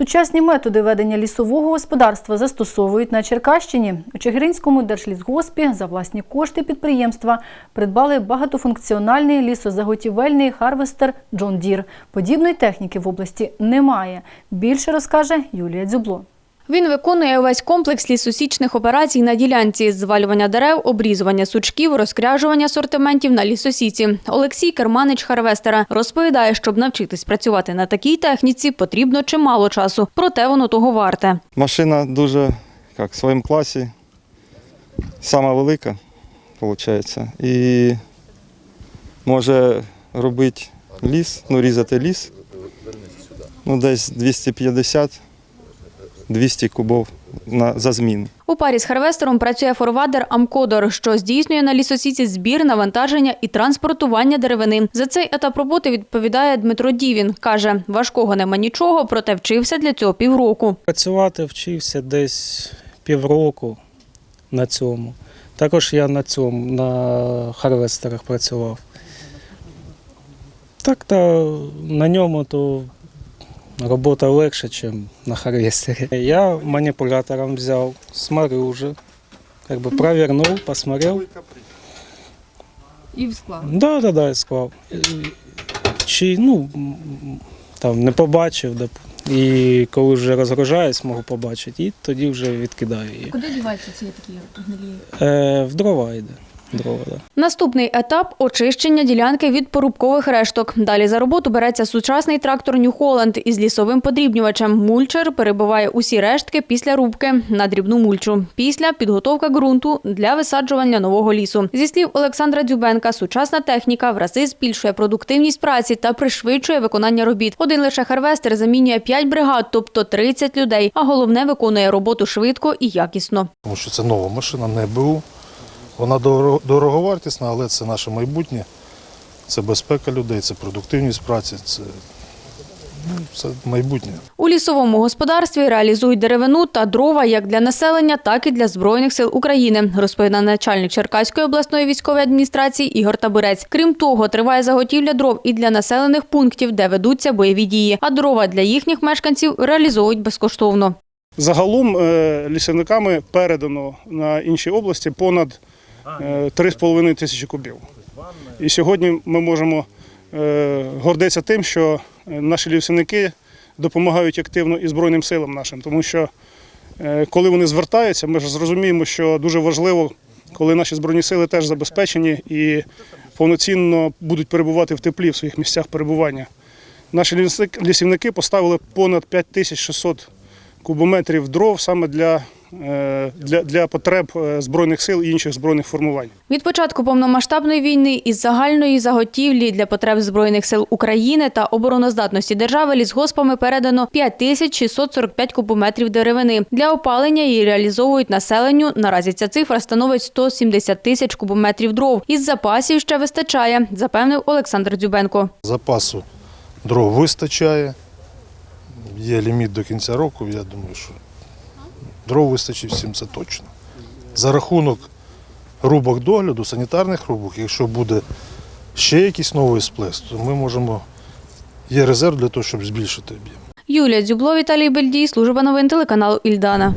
Сучасні методи ведення лісового господарства застосовують на Черкащині. У Чигиринському держлісгоспі за власні кошти підприємства придбали багатофункціональний лісозаготівельний харвестер Джон Дір. Подібної техніки в області немає. Більше розкаже Юлія Дзюбло. Він виконує увесь комплекс лісосічних операцій на ділянці – звалювання дерев, обрізування сучків, розкряжування асортиментів на лісосіці. Олексій Керманич Харвестера розповідає, щоб навчитись працювати на такій техніці, потрібно чимало часу, проте воно того варте. Машина дуже як, в своєму класі, сама велика, виходить. І може робити ліс, ну різати ліс. Ну, десь 250-200 кубов на, за зміну. У парі з харвестером працює форвардер Амкодор, що здійснює на лісосіці збір, навантаження і транспортування деревини. За цей етап роботи відповідає Дмитро Дівін. Каже, важкого нема нічого, проте вчився для цього півроку. Працювати вчився десь півроку на цьому. Також я на цьому, на харвестерах працював. Так, та на ньому то робота легша, ніж на харвестері. Я маніпулятором взяв, смотрю вже, как бы провернув, посмотрел. І в склад. Да, да, да, склав. Чи ну там не побачив, і коли вже розгружаюсь, можу побачити, і тоді вже відкидаю її. Куди діваються ці такі гнилі? Е, в дрова йде. Дрова, да. Наступний етап очищення ділянки від порубкових решток. Далі за роботу береться сучасний трактор New Holland із лісовим подрібнювачем. Мульчер перебиває усі рештки після рубки на дрібну мульчу. Після підготовка ґрунту для висаджування нового лісу. Зі слів Олександра Дзюбенка, сучасна техніка в рази збільшує продуктивність праці та пришвидшує виконання робіт. Один лише харвестер замінює 5 бригад, тобто 30 людей. А головне виконує роботу швидко і якісно. тому що це нова машина, не БУ. Вона дорого- дороговартісна, але це наше майбутнє. Це безпека людей, це продуктивність праці, це, ну, це майбутнє. У лісовому господарстві реалізують деревину та дрова як для населення, так і для збройних сил України, розповідає начальник Черкаської обласної військової адміністрації Ігор Табурець. Крім того, триває заготівля дров і для населених пунктів, де ведуться бойові дії. А дрова для їхніх мешканців реалізовують безкоштовно. Загалом е, лісівниками передано на інші області понад 3,5 тисячі кубів. І сьогодні ми можемо е, гордитися тим, що е, наші лісівники допомагають активно і Збройним силам нашим, тому що е, коли вони звертаються, ми ж зрозуміємо, що дуже важливо, коли наші збройні сили теж забезпечені і повноцінно будуть перебувати в теплі в своїх місцях перебування. Наші лісівники поставили понад 5600 кубометрів дров саме для, е, для, для потреб е, Збройних сил і інших збройних формувань. Від початку повномасштабної війни із загальної заготівлі для потреб Збройних сил України та обороноздатності держави лісгоспами передано 5645 кубометрів деревини. Для опалення її реалізовують населенню. Наразі ця цифра становить 170 тисяч кубометрів дров. Із запасів ще вистачає, запевнив Олександр Дзюбенко. Запасу дров вистачає. Є ліміт до кінця року, я думаю, що дров вистачить всім це точно. За рахунок рубок догляду, санітарних рубок, якщо буде ще якийсь новий сплеск, то ми можемо. Є резерв для того, щоб збільшити об'єм. Юлія Дзюбло, Віталій Бельдій, служба новин телеканалу Ільдана.